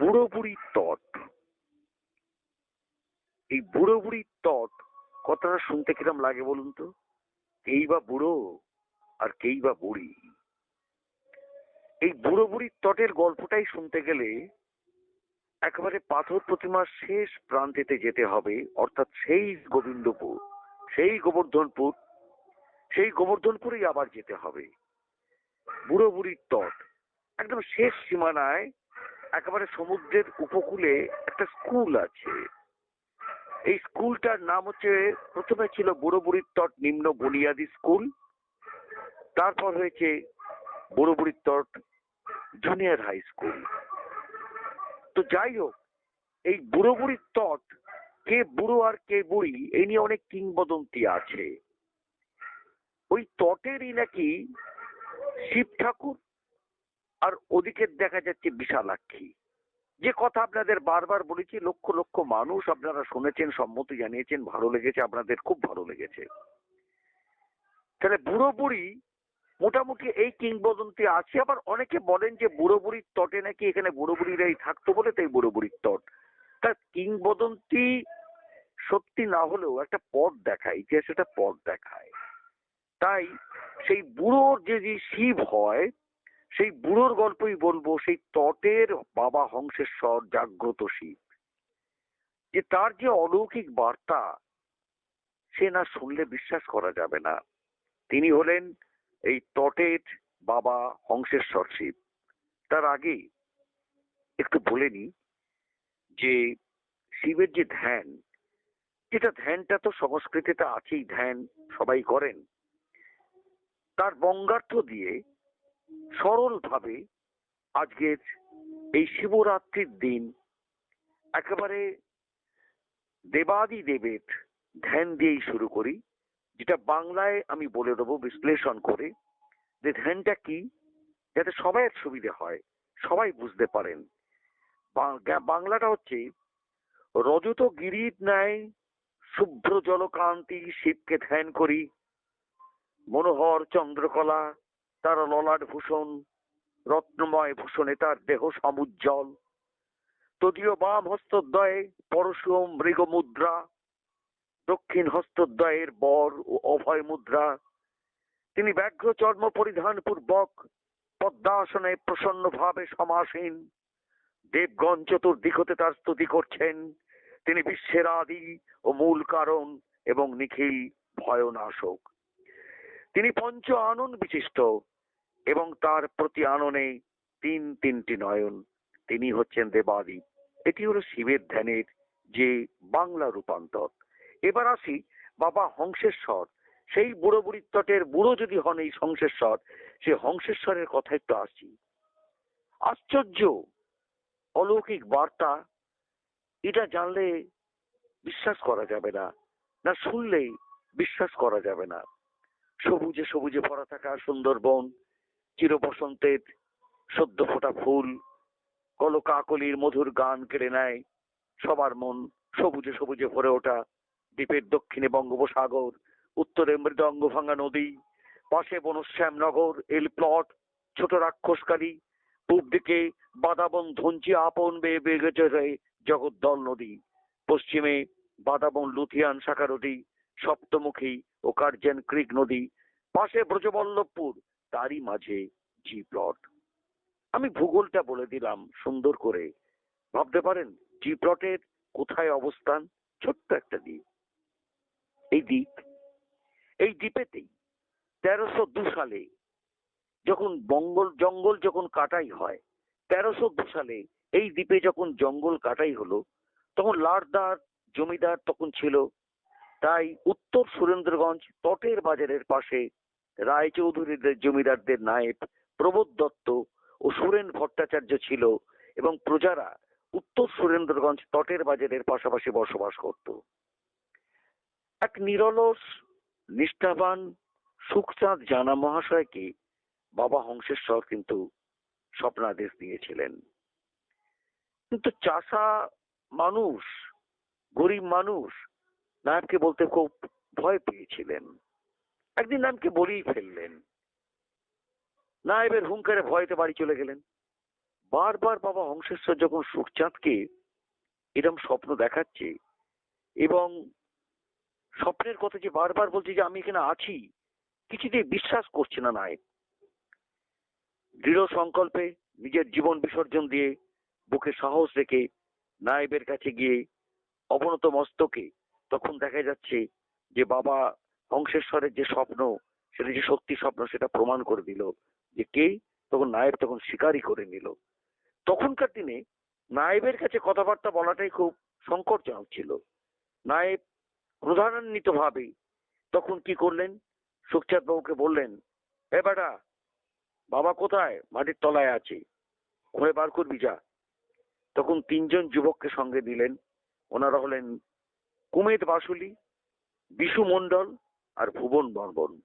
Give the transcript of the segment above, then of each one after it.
বুড়ো বুড়ির তট। এই বুড়ো বুড়ির তট কথাটা শুনতে কিরম লাগে বলুন তো? কেই বা বুড়ো আর কেই বা বুড়ি? এই বুড়ো বুড়ির তটের গল্পটাই শুনতে গেলে একেবারে পাথর প্রতিমার শেষ প্রান্তেতে যেতে হবে, অর্থাৎ সেই গোবিন্দপুর, সেই গোবর্ধনপুর, সেই গোবর্ধনপুরেই আবার যেতে হবে। বুড়ো বুড়ির তট, একদম শেষ সীমানায় একেবারে সমুদ্রের উপকূলে একটা স্কুল আছে। এই স্কুলটার নাম হচ্ছে, প্রথমে ছিল বুড়ো বুড়ির তট নিম্ন বুনিয়াদী স্কুল, তারপর হয়েছে বুড়ো বুড়ির তট জুনিয়র হাই স্কুল। তো যাই হোক, এই বুড়ো বুড়ির তট কে বুড়ো আর কে বুড়ি এই নিয়ে অনেক কিংবদন্তি আছে। ওই তটেরই নাকি শিব ঠাকুর আর ওদিকে দেখা যাচ্ছে বিশালাক্ষী যে কথা আপনাদের বারবার বলেছি, লক্ষ লক্ষ মানুষ আপনারা শুনেছেন, সম্মতি জানিয়েছেন, ভালো লেগেছে, আপনাদের খুব ভালো লেগেছে। তাহলে বুড়ো বুড়ি মোটামুটি এই কিংবদন্তি আছে, আবার অনেকে বলেন যে বুড়ো বুড়ির তটে নাকি এখানে বুড়ো বুড়িরাই থাকতো বলে তাই বুড়ো বুড়ির তট। তা কিংবদন্তি সত্যি না হলেও একটা পথ দেখায়, ইতিহাস একটা পথ দেখায়। তাই সেই বুড়োর যে শিব হয় সেই বুড়োর গল্পই বলব, সেই তটের বাবা হংসেশ্বর জাগ্রত শিব। যে তার যে অলৌকিক বার্তা, সে না শুনলে বিশ্বাস করা যাবে না। তিনি হলেন এই তটের বাবা হংসেশ্বর শিব। তার আগে একটু বলে নি যে, শিবের যে ধ্যান, যেটা ধ্যানটা তো সংস্কৃতিতে আছেই, ধ্যান সবাই করেন, তার বঙ্গার্থ দিয়ে সরলভাবে আজকের এই শিবরাত্রির দিন একেবারে দেবাদি দেবের ধ্যান দিয়েই শুরু করি, যেটা বাংলায় আমি বলে দেবো বিশ্লেষণ করে যে ধ্যানটা কি, যাতে সবাইয়ের সুবিধে হয়, সবাই বুঝতে পারেন। বাংলাটা হচ্ছে রজত গিরির ন্যায় শুভ্র জলকান্তি শিবকে ধ্যান করি, মনোহর চন্দ্রকলা তার ললাট ভূষণ, রত্নময় ভূষণে তার দেহ সমুজ্জ্বল। তদীয় বাম হস্তদ্বয়ে পরশুম মৃগ মুদ্রা দক্ষিণ হস্তদ্বয়ের বর ও অভয় মুদ্রা। তিনি ব্যাঘ্র চর্ম পরিধান পূর্বক পদ্মাসনে প্রসন্ন ভাবে সমাসীন। দেবগণ চতুর্দিক হতে তার স্তুতি করছেন। তিনি বিশ্বের আদি ও মূল কারণ এবং নিখিল ভয়নাশক। তিনি পঞ্চ আনন বিশিষ্ট। এবং তার প্রতি আননে তিন তিনটি নয়ন। তিনি হচ্ছেন দেবাদি। এটি হলো শিবের ধ্যানের যে বাংলা রূপান্তর। এবার আসি বাবা হংসেশ্বর। সেই বুড়ো বুড়ির তটের বুড়ো যদি হন এই হংসেশ্বর, সে হংসেশ্বরের কথা একটু আসি আশ্চর্য! অলৌকিক বার্তা। এটা জানলে বিশ্বাস করা যাবে না না শুনলেই বিশ্বাস করা যাবে না। সবুজে সবুজে ভরা থাকা সুন্দরবন চির বসন্তের সদ্য ফোটা ফুল, কলকাকলির মধুর গান কেড়ে নেয় সবার মন সবুজে সবুজে ভরে ওঠা দ্বীপের দক্ষিণে বঙ্গোপসাগর, উত্তরে মৃদঙ্গ ভাঙা নদী, পাশে বনশ্যামনগর, এল প্লট, ছোট রাক্ষসকারী পূব দিকে বাদাবন ধঞ্চি আপন বেয়ে বেগে চলে জগদ্দল নদী, পশ্চিমে বাদাবন লুথিয়ান শাখা নদী, সপ্তমুখী ও কার্জন ক্রিক নদী, পাশে ব্রজবল্লভপুর তারই মাঝে জি প্লট। আমি ভূগোলটা বলে দিলাম সুন্দর করে। ভাবতে পারেন, জি প্লটের কোথায় অবস্থান? ছোট্ট একটা দ্বীপ। এই দ্বীপ, এই দ্বীপেতেই তেরোশো দু সালে যখন বঙ্গল, জঙ্গল যখন কাটাই হয়, তেরোশো দু সালে এই দ্বীপে যখন জঙ্গল কাটাই হলো, তখন লারদার জমিদার তখন ছিল। তাই উত্তর সুরেন্দ্রগঞ্জ তটের বাজারের পাশে রায়চৌধুরীদের জমিদারদের নায়েব প্রবোধ দত্ত ও সুরেন ভট্টাচার্য ছিল এবং প্রজারা উত্তর সুরেন্দ্রগঞ্জ তটের বাজারের পাশাপাশি বসবাস করত। এক নিরলস, নিষ্ঠাবান, সুখচাঁদ জানা মহাশয়কে বাবা হংসেশ্বর কিন্তু স্বপ্নাদেশ দিয়েছিলেন। কিন্তু চাষা মানুষ, গরিব মানুষ নায়ককে বলতে খুব ভয় পেয়েছিলেন। একদিন নামকে বলেই ফেললেন। নায়েবের হুঙ্কারে ভয়তে বাড়ি চলে গেলেন। বারবার বাবা হংসেশ্বর যখন সুখচাঁদকে এরম স্বপ্ন দেখাচ্ছে এবং স্বপ্নের কথা যে বারবার বলছে যে আমি এখানে আছি, কিছুতেই বিশ্বাস করছে না নায়ক দৃঢ় সংকল্পে নিজের জীবন বিসর্জন দিয়ে বুকে সাহস রেখে নায়েবের কাছে গিয়ে অবনত মস্তকে তখন দেখা যাচ্ছে যে বাবা হংসেশ্বরের যে স্বপ্ন, সেটা যে সত্যি স্বপ্ন, সেটা প্রমাণ করে দিল যে কে তখন নায়েব তখন স্বীকারই করে নিল। তখনকার দিনে নায়েবের কাছে কথাবার্তা বলাটাই খুব সংকটজনক ছিল। নায়েব প্রধানান্বিত ভাবে তখন কি করলেন? সুখচাঁদ বাবুকে বললেন, এ বেটা, বাবা কোথায়? মাটির তলায় আছে। খুঁড়ে বার করবি যা। তখন তিনজন যুবককে সঙ্গে দিলেন ওনারা হলেন কুমেদ বাসুলি, বিশু মণ্ডল আর ভুবন বর্মন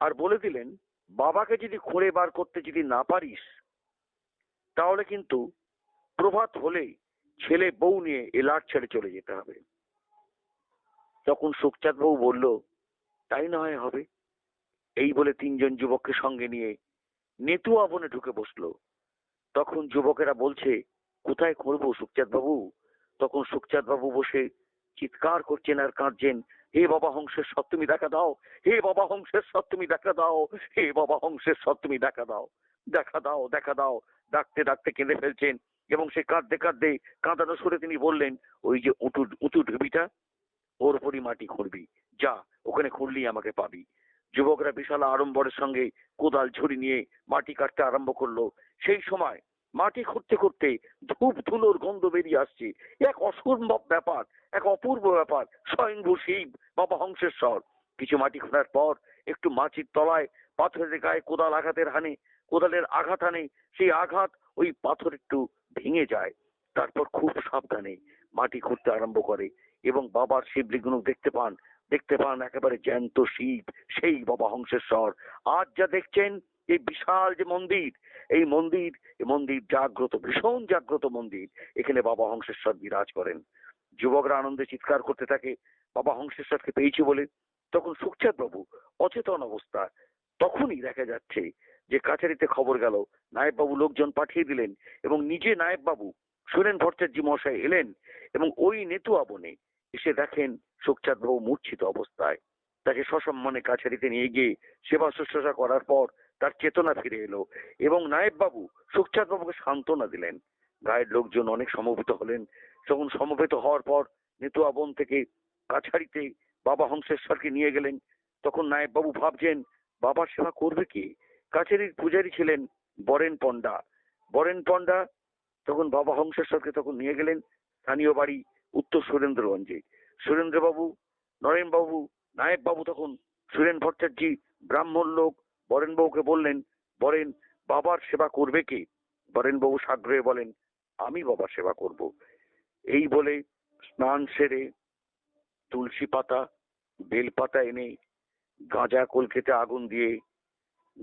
আর বলে দিলেন, বাবাকে যদি খুঁড়ে বার করতে যদি না পারিস, তাহলে কিন্তু প্রভাত হলেই ছেলে বউ নিয়ে এলাট ছেড়ে চলে যেতে হবে। তখন সুখচাঁদ বাবু বলল, তাই না হয় হবে। এই বলে তিনজন যুবককে সঙ্গে নিয়ে নেতুয়া বনে ঢুকে বসল। তখন যুবকেরা বলছে, কোথায় করব সুখচাঁদ বাবু? তখন সুখচাঁদ বাবু বসে চিৎকার করছেন আর কাঁদছেন। হে বাবা হংসের সৎ তুমি দেখা দাও। হে বাবা হংসের সৎ তুমি দেখা দাও। হে বাবা হংসের সৎ তুমি দেখা দাও। দেখা দাও দেখা দাও। ডাকতে ডাকতে কেঁদে ফেলছেন এবং সে কাঁদতে কাঁদতে কাঁদানো সুরে তিনি বললেন, ওই যে উঁচু উঁচু ঢিবিটা, ওর উপরই মাটি খুঁড়বি। যা, ওখানে খুঁড়লি আমাকে পাবি। যুবকরা বিশাল আড়ম্বরের সঙ্গে কোদাল ঝুড়ি নিয়ে মাটি কাটতে আরম্ভ করল। সেই সময় মাটি খুঁড়তে খুঁড়তে ধূপ ধুলোর গন্ধ বেরিয়ে আসছে। এক অসম্ভব ব্যাপার, এক অপূর্ব ব্যাপার, স্বয়ংভূ শিব, বাবা হংসেশ্বর। কিছু মাটি খোঁড়ার পর একটু মাটির তলায়, পাথরের গায়ে কোদাল আঘাতের হানে, কোদালের আঘাত হানে, সেই আঘাত ওই পাথর একটু ভেঙে যায়। তারপর খুব সাবধানে মাটি খুঁড়তে আরম্ভ করে এবং বাবার শিবলিঙ্গ দেখতে পান দেখতে পান একেবারে জ্যান্ত শিব, সেই বাবা হংসেশ্বর। আজ যা দেখছেন এই বিশাল যে মন্দির, এই মন্দির মন্দির জাগ্রত, ভীষণ জাগ্রত মন্দির, এখানে বাবা হংসেশ্বর বিরাজ করেন। যুবকরা আনন্দে চিৎকার করতে থাকে, বাবা হংসেশ্বরকে পেয়েছি বলে। তখন সুখচাঁদ বাবু অচেতন অবস্থা, তখনই দেখা যাচ্ছে যে কাছারিতে খবর গেল, নায়েব বাবু লোকজন পাঠিয়ে দিলেন এবং নিজে নায়েব বাবু সুরেন ভট্টাচার্য মশাই এলেন এবং ওই নেতুয়া বনে এসে দেখেন সুখচাঁদ বাবু মূর্ছিত অবস্থায়। তাকে সসম্মানে কাছারিতে নিয়ে গিয়ে সেবা শুশ্রূষা করার পর তার চেতনা ফিরে এলো এবং নায়েব বাবু সুখচাঁদ বাবুকে সান্ত্বনা দিলেন। গায়ের লোকজন অনেক সমবেত হলেন। তখন সমবেত হওয়ার পর নেতুয়া বন থেকে কাছারিতে বাবা হংসেশ্বরকে নিয়ে গেলেন, তখন নায়েব বাবু ভাবছেন, বাবার সেবা করবে কি? কাছারির পূজারী ছিলেন বরেন পণ্ডা। বরেন পণ্ডা তখন বাবা হংসেশ্বরকে তখন নিয়ে গেলেন স্থানীয় বাড়ি উত্তর সুরেন্দ্রগঞ্জে। সুরেন্দ্রবাবু, নরেনবাবু নায়েব বাবু তখন সুরেন ভট্টাচার্য, ব্রাহ্মণ লোক বরেনবাবুকে বললেন, বরেন, বাবার সেবা করবে কে? বরেনবাবু সাগ্রহে বলেন, আমি বাবার সেবা করব। এই বলে স্নান সেরে তুলসী পাতা বেল পাতা এনে গাঁজা কলকেতে আগুন দিয়ে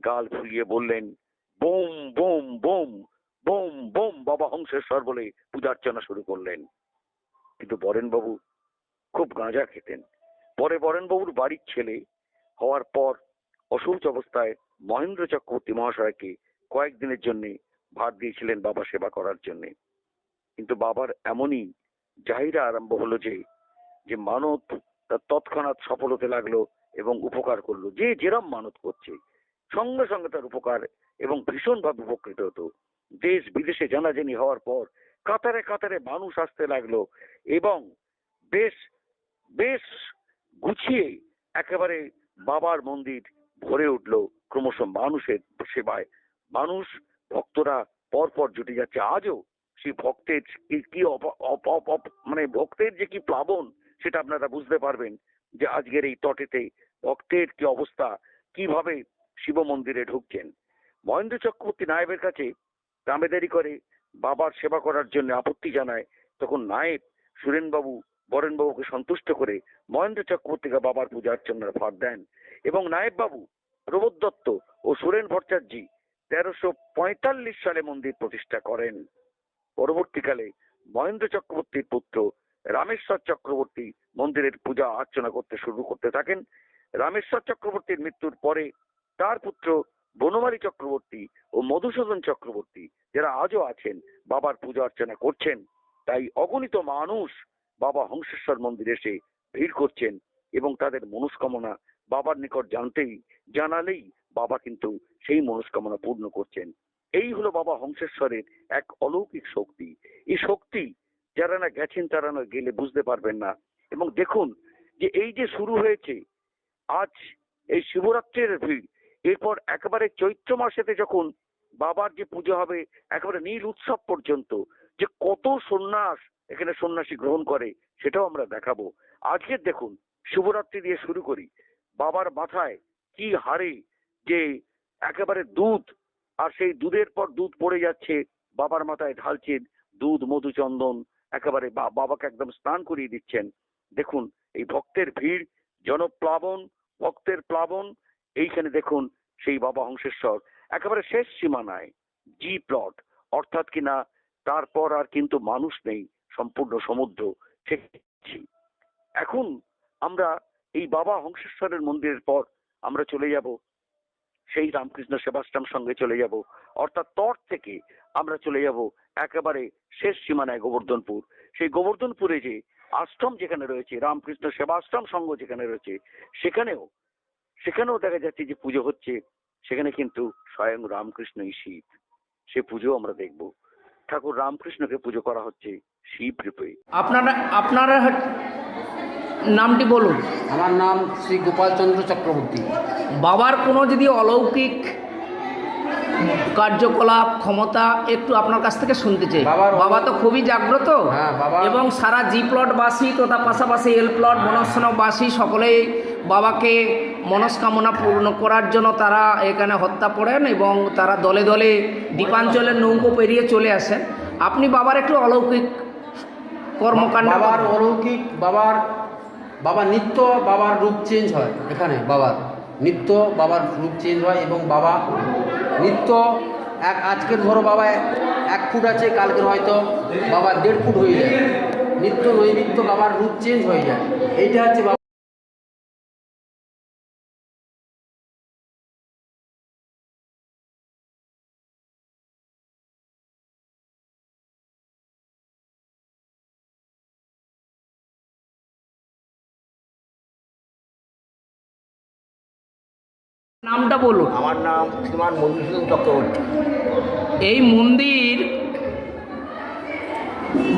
গাল ফুলিয়ে বললেন, বোম বোম বোম বোম বোম, বাবা হংসেশ্বর বলে পূজার্চনা শুরু করলেন। কিন্তু বরেনবাবু খুব গাঁজা খেতেন। পরে বরেনবাবুর বাড়ির ছেলে হওয়ার পর অসৌচ অবস্থায় মহেন্দ্র চক্রবর্তী মহাশয়কে কয়েকদিনের জন্য ভার দিয়েছিলেন বাবা সেবা করার জন্য। কিন্তু বাবার এমনই জাহিরা আরম্ভ হলো যে যে মানত তার তৎক্ষণাৎ সফল হতে লাগল এবং উপকার করল। যে যেরম মানত করছে, সঙ্গে সঙ্গে তার উপকার এবং ভীষণভাবে উপকৃত হতো। দেশ বিদেশে জানাজানি হওয়ার পর কাতারে কাতারে মানুষ আসতে লাগল এবং বেশ বেশ গুছিয়ে একেবারে বাবার মন্দির ভরে উঠল ক্রমশ মানুষের সেবায়। মানুষ, ভক্তরা পরপর জুটে যাচ্ছে। আজও সেই ভক্তের কি মানে ভক্তের যে কি প্লাবন, সেটা আপনারা বুঝতে পারবেন যে আজকের এই তটেতে ভক্তের কি অবস্থা, কীভাবে শিব মন্দিরে ঢুকছেন। মহেন্দ্র চক্রবর্তী নায়েবের কাছে দামেদারি করে বাবার সেবা করার জন্য আপত্তি জানায়, তখন নায়েব সুরেনবাবু, বরেনবাবুকে সন্তুষ্ট করে মহেন্দ্র চক্রবর্তীকে বাবার পূজা অর্চনার ভার দেন এবং নায়েব বাবু প্রবোধ দত্ত ও সুরেন ভট্টাচার্য তেরোশো পঁয়তাল্লিশ সালে মন্দির প্রতিষ্ঠা করেন। পরবর্তীকালে মহেন্দ্র চক্রবর্তীর পুত্র রামেশ্বর চক্রবর্তী মন্দিরের পূজা অর্চনা করতে শুরু করতে থাকেন। রামেশ্বর চক্রবর্তীর মৃত্যুর পরে তার পুত্র বনমালী চক্রবর্তী ও মধুসূদন চক্রবর্তী যারা আজও আছেন, বাবার পূজা অর্চনা করছেন। তাই অগণিত মানুষ বাবা হংসেশ্বর মন্দিরে এসে ভিড় করছেন এবং তাদের মনস্কামনা বাবার নিকট জানতেই, জানালেই বাবা কিন্তু সেই মনস্কামনা পূর্ণ করছেন। এই হলো বাবা হংসেশ্বরের এক অলৌকিক শক্তি। এই শক্তি যারা না গেছেন তারা না গেলে বুঝতে পারবেন না। এবং দেখুন যে এই যে শুরু হয়েছে, আজ এই শিবরাত্রির ভিড়, এরপর একেবারে চৈত্র মাসেতে যখন বাবার যে পুজো হবে, একেবারে নীল উৎসব পর্যন্ত, যে কত সন্ন্যাস এখানে সন্ন্যাসী গ্রহণ করে, সেটাও আমরা দেখাবো। আজকে দেখুন, শিবরাত্রি দিয়ে শুরু করি। বাবার মাথায় কি হারে যে একেবারে দুধ, আর সেই দুধের পর দুধ পড়ে যাচ্ছে, বাবার মাথায় ঢালছেন দুধ মধুচন্দন, একেবারে বাবাকে একদম স্নান করিয়ে দিচ্ছেন। দেখুন, এই ভক্তের ভিড়, জনপ্লাবন, ভক্তের প্লাবন, এইখানে দেখুন সেই বাবা হংসেশ্বর। একেবারে শেষ সীমানায় জি প্লট অর্থাৎ কিনা তারপর আর কিন্তু মানুষ নেই, সম্পূর্ণ সমুদ্র। এখন আমরা এই বাবা হংসেশ্বরের মন্দিরের পর আমরা চলে যাব। সেই রামকৃষ্ণ সেবাশ্রম সঙ্গে চলে যাব। অর্থাৎ তর থেকে আমরা চলে যাব একেবারে শেষ সীমানায় গোবর্ধনপুর। সেই গোবর্ধনপুরে যে আশ্রম যেখানে রয়েছে, রামকৃষ্ণ সেবাশ্রম সংঘ যেখানে রয়েছে, সেখানেও সেখানেও দেখা যাচ্ছে যে পুজো হচ্ছে। সেখানে কিন্তু স্বয়ং রামকৃষ্ণই শিব। সে পুজো আমরা দেখব। ঠাকুর রামকৃষ্ণকে পুজো করা হচ্ছে শিব রূপে। আপনারা আপনারা নামটি বলুন। আমার নাম শ্রী গোপালচন্দ্র চক্রবর্তী। বাবার কোনো যদি অলৌকিক কার্যকলাপ ক্ষমতা একটু আপনার কাছ থেকে শুনতে চাই। বাবা তো খুবই জাগ্রত। হ্যাঁ, এবং সারা জি প্লটবাসী তথা পাশাপাশি এল প্লট বনস্থানবাসী সকলেই বাবাকে মনস্কামনা পূর্ণ করার জন্য তারা এখানে হত্যা পড়েন এবং তারা দলে দলে দ্বীপাঞ্চলের নৌকো পেরিয়ে চলে আসেন। আপনি বাবার একটু অলৌকিক কর্মকাণ্ড বাবার অলৌকিক বাবার বাবা নিত্য বাবার রূপ চেঞ্জ হয় এখানে বাবার। নিত্য বাবার রূপ চেঞ্জ হয় এবং বাবা নিত্য এক আজকের ধরো বাবা এক- ফুট আছে, কালকের হয়তো বাবা দেড় ফুট হয়ে যায়। নিত্য নৈমিত্য বাবার রূপ চেঞ্জ হয়ে যায়। এইটা হচ্ছে বাবা নামটা বলুন। আমার নাম শ্রীমান মধুসূদন চক্রবর্তী। এই মন্দির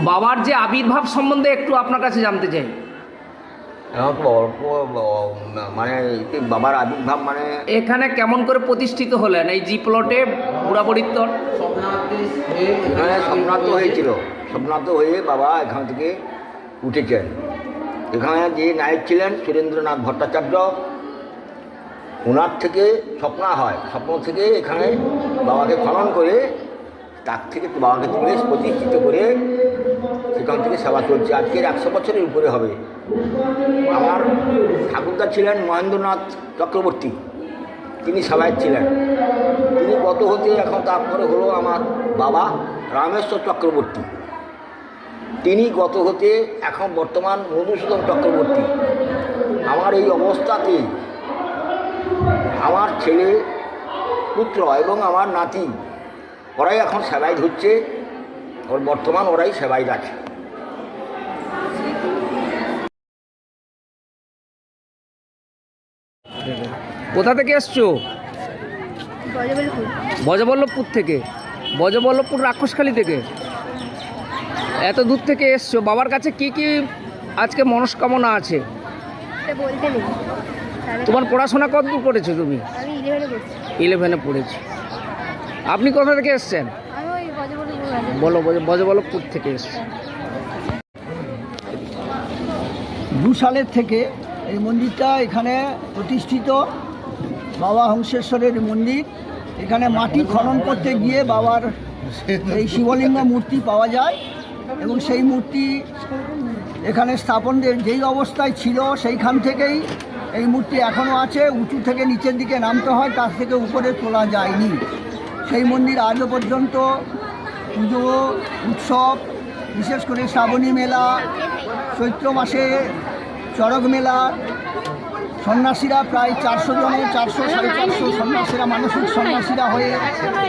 বাবার যে আবির্ভাব সম্বন্ধে একটু আপনার কাছে জানতে চাই। অল্প মানে বাবার আবির্ভাব মানে? এখানে কেমন করে প্রতিষ্ঠিত হলেন? এই জি প্লটে বুড়াবড়িত্তর? এখানে স্বপ্নান্ত হয়েছিল। স্বপ্নান্ত হয়ে বাবা এখান থেকে উঠেছেন। এখানে যে নায়ক ছিলেন সুরেন্দ্রনাথ ভট্টাচার্য ওনার থেকে স্বপ্ন হয়। স্বপ্ন থেকে এখানে বাবাকে খনন করে তার থেকে বাবাকে তুলে প্রতিষ্ঠিত করে সেখান থেকে সেবা চলছে। আজকের একশো বছরের উপরে হবে। আমার ঠাকুরদা ছিলেন মহেন্দ্রনাথ চক্রবর্তী। তিনি সেবায় ছিলেন। তিনি গত হতে এখন তারপরে হলো আমার বাবা রামেশ্বর চক্রবর্তী। তিনি গত হতে এখন বর্তমান মধুসূদন চক্রবর্তী। আমার এই অবস্থাতে আমার ছেলে পুত্র এবং আমার নাতি ওরাই এখন সেবাই ধরছে ওর বর্তমান ওরাই সেবাই আছে। কোথা থেকে এসছো? বজবল্লভপুর থেকে? বজবল্লভপুর রাক্ষসখালী থেকে? এত দূর থেকে এসছো। বাবার কাছে কি কি আজকে মনস্কামনা আছে? বলতে নেই। তোমার পড়াশোনা কতদূর করেছ তুমি? ইলেভেনে পড়ছি। আপনি কোথা থেকে এসছেন? আমি ওই বজবলপুর বলো বজ- থেকে এসছেন দু সালের থেকে এই মন্দিরটা এখানে প্রতিষ্ঠিত। বাবা হংসেশ্বরের মন্দির। এখানে মাটি খনন করতে গিয়ে বাবার এই শিবলিঙ্গ মূর্তি পাওয়া যায় এবং সেই মূর্তি এখানে স্থাপনদের যেই অবস্থায় ছিল সেইখান থেকেই এই মূর্তি এখনও আছে, উঁচু থেকে নিচের দিকে নামতে হয়, তার থেকে উপরে তোলা যায়নি। সেই মন্দির আজও পর্যন্ত পুজো, উৎসব, বিশেষ করে শ্রাবণী মেলা, চৈত্র মাসে চড়ক মেলা, সন্ন্যাসীরা প্রায় চারশো জনে চারশো সাড়ে চারশো সন্ন্যাসীরা, মানসিক সন্ন্যাসীরা হয়ে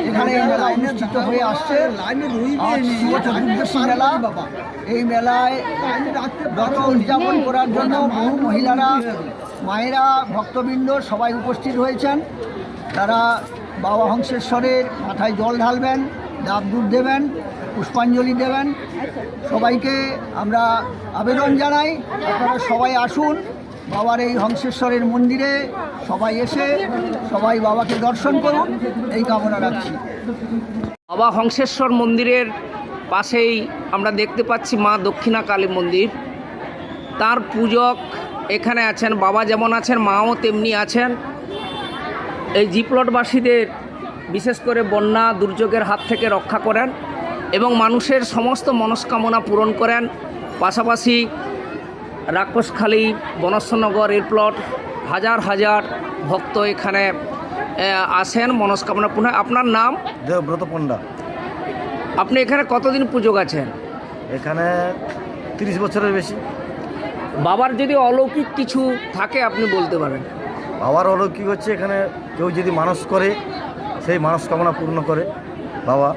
এখানে এই মেলা অনুষ্ঠিত হয়ে আসছে। মেলা। এই মেলায় ব্রত উদযাপন করার জন্য বহু মহিলারা মায়েরা, ভক্তবৃন্দ সবাই উপস্থিত হয়েছেন। তারা বাবা হংসেশ্বরের মাথায় জল ঢালবেন, ডাব দুধ দেবেন, পুষ্পাঞ্জলি দেবেন। সবাইকে আমরা আবেদন জানাই, আপনারা সবাই আসুন। বাবার এই হংসেশ্বরের মন্দিরে সবাই এসে সবাই বাবাকে দর্শন করুন, এই কামনা রাখছি। বাবা হংসেশ্বর মন্দিরের পাশেই আমরা দেখতে পাচ্ছি মা দক্ষিণা কালী মন্দির। তার পূজক এখানে আছেন বাবা যেমন আছেন মাও তেমনি আছেন। এই জিপ্লটবাসীদের বিশেষ করে বন্যা দুর্যোগের হাত থেকে রক্ষা করেন এবং মানুষের সমস্ত মনস্কামনা পূরণ করেন। পাশাপাশি রাক্ষসখালী বনস্বনগর এয়ারপ্লট হাজার হাজার ভক্ত এখানে আসেন মনস্কামনা পূর্ণ আপনার নাম? দেবব্রত পণ্ডা। আপনি এখানে কতদিন পুজো আছেন এখানে তিরিশ বছরের বেশি। বাবার যদি অলৌকিক কিছু থাকে, আপনি বলতে পারেন। বাবার অলৌকিক হচ্ছে এখানে কেউ যদি মানুষ করে, সেই কামনা পূর্ণ করে বাবা।